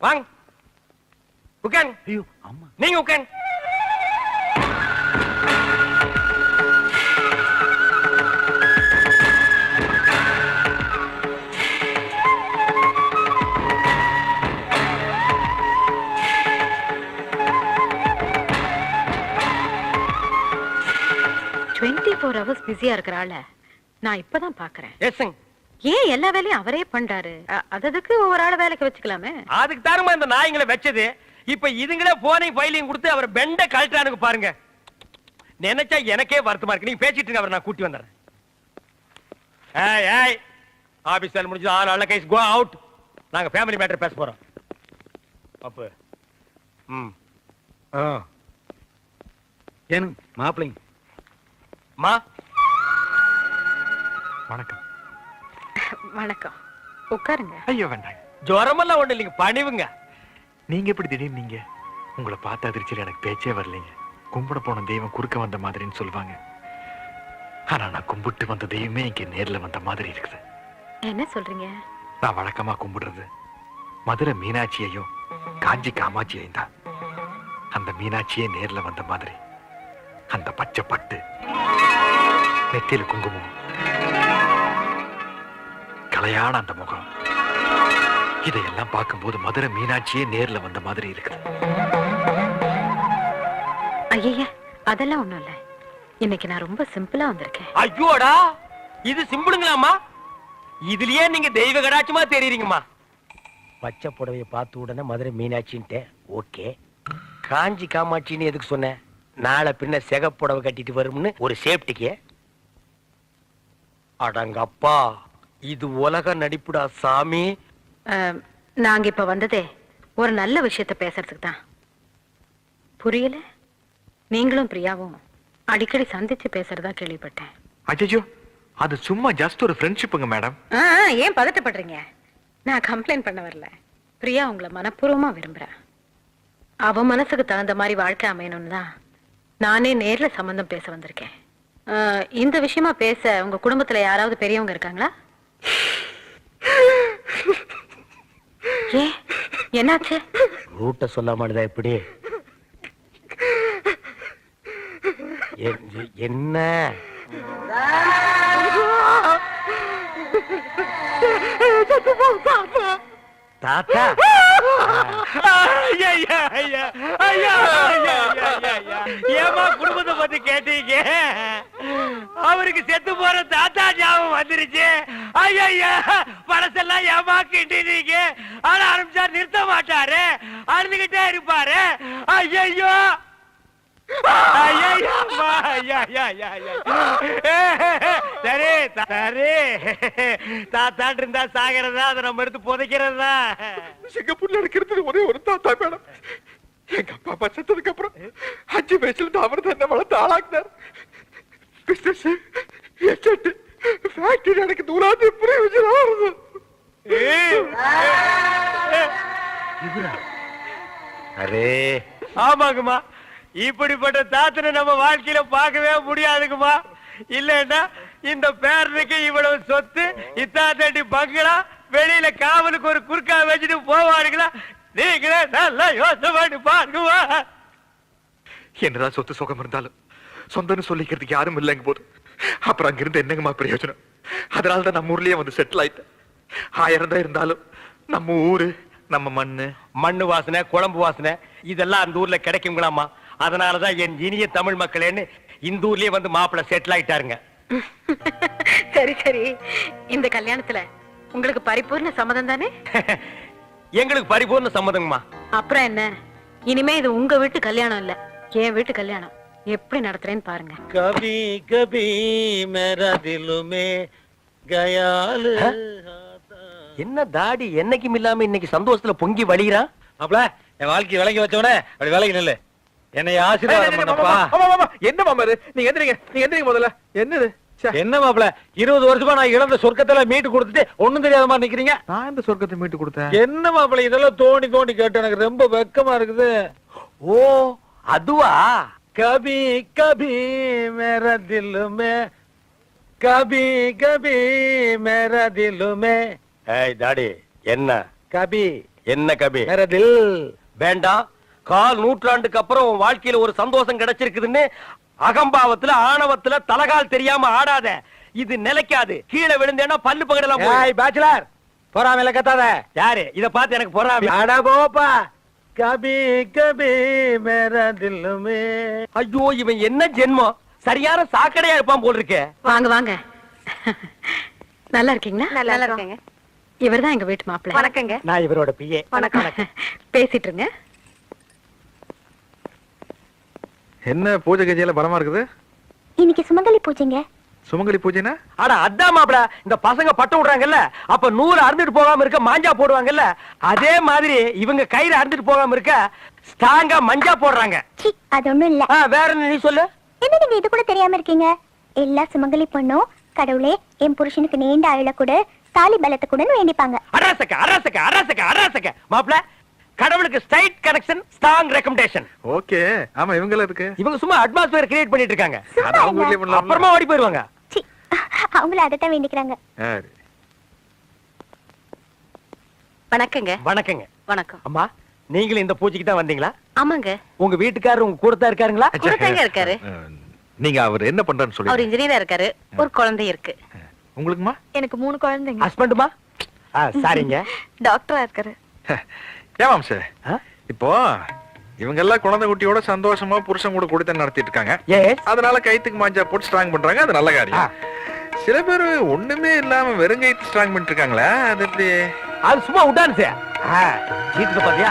வாங்க உட்காருங்க ஐயோ அம்மா. நீங்க உட்காருங்க டுவெண்ட்டி ஃபோர் ஹவர்ஸ் பிஸியா இருக்கிற ஆள நான் இப்பதான் பாக்குறேன். எஸ்ங்க ஏன் எல்லா வேலையும் அவரே பண்றாரு? அ- அததுக்கு ஒவ்வொரு ஆள வேலைக்கு வச்சுக்கலாமே? அதுக்கு தாருமா இந்த நாய்ங்களை வச்சது? இப்ப இதுங்களே போனையும் ஃபைலையும் கொடுத்து அவர் பெண்ட கழட்டானுங்க பாருங்க. நினைச்சா எனக்கே வருத்தமா இருக்கு. நீங்க பேசிட்டு அவரை நான் கூட்டி வந்துடுறேன். ஏய் ஏய் ஆபீஸ் வேலை முடிஞ்சது. ஆள் நல்ல கைஸ் கோ அவுட் நாங்க ஃபேமிலி மேட்டர் பேச போறோம். அப்ப ம். ஆ. ஏனுங்க மாப்பிள்ளைங்க. மா? வணக்கம். வணக்கம். உட்காருங்க. ஐயோ வேண்டாங்க ஜுரமெல்லாம் ஒண்ணு இல்லைங்க பணிவுங்க. நீங்க எப்படி திடீர்னு நீங்க? உங்களை பார்த்த அதிர்ச்சியில் எனக்கு பேச்சே வரலைங்க. கும்பிட போன தெய்வம் குறுக்க வந்த மாதிரின்னு சொல்லுவாங்க. ஆனா நான் கும்பிட்டு வந்த தெய்வமே இங்க நேர்ல வந்த மாதிரி இருக்குது. என்ன சொல்றீங்க? நான் வழக்கமா கும்பிடுறது. மதுரை மீனாட்சியையும் காஞ்சி காமாட்சியையும் தான் அந்த மீனாட்சியே நேர்ல வந்த மாதிரி. அந்த பச்சை பட்டு நெத்தியில குங்குமம். கலையான அந்த முகம். இதையெல்லாம் பார்க்கும்போது மதுரை மீனாட்சியே நேர்ல வந்த மாதிரி இருக்குது. ஐய அதெல்லாம் ஒண்ணும் இல்ல. இன்னைக்கு நான் ரொம்ப சிம்பிளா வந்திருக்கேன். ஐயோடா இது சிம்பிளுங்களாம்மா? இதுலயே நீங்க தெய்வ கடாட்சமா தெரியுறீங்கம்மா பச்சை புடவைய பார்த்த உடனே மதுரை மீனாட்சின்ட்டு ஓகே. காஞ்சி காமாட்சின்னு எதுக்கு சொன்னேன்? நாளை பின்ன சிகப்புடவை கட்டிட்டு வரும்னு ஒரு சேஃப்டிக்கு அடங்கப்பா. இது உலக நடிப்புடா சாமி. நாங்க இப்ப வந்ததே ஒரு நல்ல விஷயத்த பேசுறதுக்கு தான். புரியல? நீங்களும் பிரியாவும் அடிக்கடி சந்திச்சு பேசுறதா கேள்விப்பட்டேன். அஜயோ அது சும்மா ஜஸ்ட் ஒரு ஃப்ரெண்ட்ஷிப்புங்க மேடம் ஏன் பதட்டப்படுறீங்க? நான் கம்ப்ளைண்ட் பண்ண வரல. பிரியா உங்களை மனப்பூர்வமா விரும்புறேன் அவ மனசுக்கு தகுந்த மாதிரி வாழ்க்கை அமையணும்னு தான் நானே நேர்ல சம்பந்தம் பேச வந்திருக்கேன். இந்த விஷயமா பேச உங்க குடும்பத்துல யாராவது பெரியவங்க இருக்காங்களா? ஏ என்னாச்சு? ரூட்ட சொல்லாமடுதா எப்படி எ- என்ன? தாத்தா? ஏமா குடும்பத்தை பத்தி கேட்டீங்க? அவருக்கு செத்து போற தாத்தா ஞாபகம் வந்துருச்சு. ஐயா. பழசெல்லாம் ஏமா கிண்டினீங்க ஆரம்பிச்சா நிறுத்த மாட்டாரு. அழுதுகிட்டே இருப்பாரு. ஐயோ சரி சரி. தாத்தாட்டு இருந்தா சாகிறதா? அதை நம்ம எடுத்து புதைக்கிறதா? சிங்கப்பூர்ல இருக்கிறது ஒரே ஒரு தாத்தா மேடம். எங்க அப்பா அப்பா செத்ததுக்கு அப்புறம் அஞ்சு வயசுல அவர் தான் என்ன வளர்த்து ஆளாக்குனார். பிசினஸ் ஃபேக்டரி எனக்கு தூராது பிரயோஜனம் அரே. ஆமாங்கம்மா. இப்படிப்பட்ட தாத்தனை நம்ம வாழ்க்கையில பார்க்கவே முடியாதுங்கம்மா. இல்லன்னா இந்த பேரனுக்கு இவ்வளவு சொத்து இத்தாத்தடி பங்களா வெளியில காவலுக்கு ஒரு குறுக்கா வச்சுட்டு போவானுங்களா? நீங்களே நல்லா யோசனை பண்ணி பாருங்கம்மா. என்னதான் சொத்து சுகம் இருந்தாலும் சொந்தம்னு சொல்லிக்கிறதுக்கு யாரும் இல்லைங்க போது அப்புறம் அங்கிருந்து என்னங்கம்மா பிரயோஜனம்? அதனால தான் நம்ம ஊர்லயே வந்து செட்டில் ஆயிட்டேன். ஆயிரம் இருந்தாலும் நம்ம ஊரு நம்ம மண்ணு. மண்ணு வாசனை குழம்பு வாசனை இதெல்லாம் அந்த ஊர்ல கிடைக்குங்களாமா அதனாலதான் என் இனிய தமிழ் மக்களேன்னு இந்த ஊர்லயே வந்து மாப்பிள்ள செட்டில் ஆயிட்டாருங்க. சரி சரி. இந்த கல்யாணத்துல உங்களுக்கு பரிபூர்ண சம்மதம் தானே? எங்களுக்கு பரிபூர்ண சம்மதங்கம்மா. அப்புறம் என்ன? இனிமே இது உங்க வீட்டு கல்யாணம் இல்ல என் வீட்டு கல்யாணம். எப்படி நடத்துறேன்னு பாருங்க. கபி கபி மேரா திலுமே கயாலு என்ன தாடி என்னைக்கும் இல்லாம இன்னைக்கு சந்தோஷத்துல பொங்கி வழிகிறான் மாப்ள என் வாழ்க்கை விளங்கி வச்சவனே அப்படி விலகி நில்லு. என்னை ஆசீர்வாதம் பண்ணப்பா. என்ன மாமாரு நீங்க எந்திரிங்க நீங்க எந்திரிங்க முதல்ல. என்னது? என்ன மாப்ள இருபது வருஷமா நான் இழந்த சொர்க்கத்துல மீட்டு கொடுத்துட்டு ஒண்ணும் தெரியாத மாதிரி நிக்கிறீங்க? நான் இந்த சொர்க்கத்தை மீட்டு கொடுத்தேன்? என்ன மாப்பிள இதெல்லாம் தோண்டி தோண்டி கேட்டு எனக்கு ரொம்ப வெக்கமா இருக்குது. ஓ அதுவா? கபி கபி மேரா கபி கபி மேரா ஏய் தாடி என்ன? கபி. என்ன கபி? மேரா தில். வேண்டாம் கால் நூற்றாண்டுக்கு அப்புறம் உன் வாழ்க்கையில ஒரு சந்தோஷம் கிடைச்சிருக்குதுன்னு அகம்பாவத்துல ஆணவத்துல தலகால் தெரியாம ஆடாத. இது நிலைக்காது. கீழே விழுந்தேன்னா பல்லு பகடலாம் ஏய் பேச்சுலர் பொறாமையில கத்தாத யாரு? இத பார்த்து எனக்கு பொறாம. அட போப்பா கபி கபி மேரா தில்லுமே. ஐயோ இவன் என்ன ஜென்மம்? சரியான சாக்கடையா இருப்பான் போல் இருக்கே. வாங்க வாங்க. நல்லா இருக்கீங்களா? நல்லா இருக்கேங்க. இவர்தான் எங்க வீட்டு மாப்பிள்ளை. வணக்கங்க. நான் இவரோட பிஏ பேசிட்டு இருங்க என்ன பூஜை கஜையில பலமா இருக்குது? இன்னைக்கு சுமங்கலி பூஜைங்க. சுமங்கலி பூஜைனா? ஆனா அதான் மாப்பிள. இந்த பசங்க பட்டு விடுறாங்கல்ல. அப்ப நூறு அறுந்துட்டு போகாம இருக்க மாஞ்சா போடுவாங்கல்ல. அதே மாதிரி இவங்க கயிறு அறுந்துட்டு போகாம இருக்க ஸ்ட்ராங்கா மஞ்சா போடுறாங்க. அது ஒண்ணும் இல்ல. ஆ, வேற என்ன நீ சொல்லு? என்ன நீங்க இது கூட தெரியாம இருக்கீங்க? எல்லா சுமங்கலி பொண்ணும் கடவுளே என் புருஷனுக்கு நீண்ட ஆயுள கூட தாலி பலத்தை வேண்டிப்பாங்க. அரசக்க அரசக்க அரசக்க அரசக்க மாப்பிள கடவுளுக்கு straight connection strong recommendation okay ஆமா இவங்கள இருக்கு இவங்க சும்மா அட்மாஸ்பியர் கிரியேட் பண்ணிட்டு இருக்காங்க. அது அவங்க வீட்லயே பண்ணலாம் அப்புறமா ஓடி போயிருவாங்க. சி அவங்கள அதைத்தான் வேண்டிக்கிறாங்க. வணக்கங்க. வணக்கங்க. வணக்கம். அம்மா நீங்களும் இந்த பூஜைக்கு தான் வந்தீங்களா? ஆமாங்க. உங்க வீட்டுக்காரர் உங்க கூட தான் இருக்காருங்களா? கூடத்தாங்க இருக்காரு. நீங்க அவர் என்ன பண்றான்னு அவர் சொல்லி இன்ஜினியரா இருக்காரு ஒரு குழந்தை இருக்கு. உங்களுக்குமா? எனக்கு மூணு குழந்தைங்க. ஹஸ்பண்டுமா சாரிங்க. டாக்டரா இருக்காரு. ஏமாம் சார்? இப்போ இவங்க எல்லாம் குழந்தை குட்டியோட சந்தோஷமா புருஷன் கூட கொடுத்து நடத்திட்டு இருக்காங்க. அதனால கைத்துக்கு மாஞ்சா போட்டு ஸ்ட்ராங் பண்றாங்க அது நல்ல காரியம். சில பேர் ஒண்ணுமே இல்லாம வெறும் கைத்து ஸ்ட்ராங் பண்ணிட்டு இருக்காங்களா அது எப்படி? அது சும்மா விட்டான்னு சார். பாத்தியா?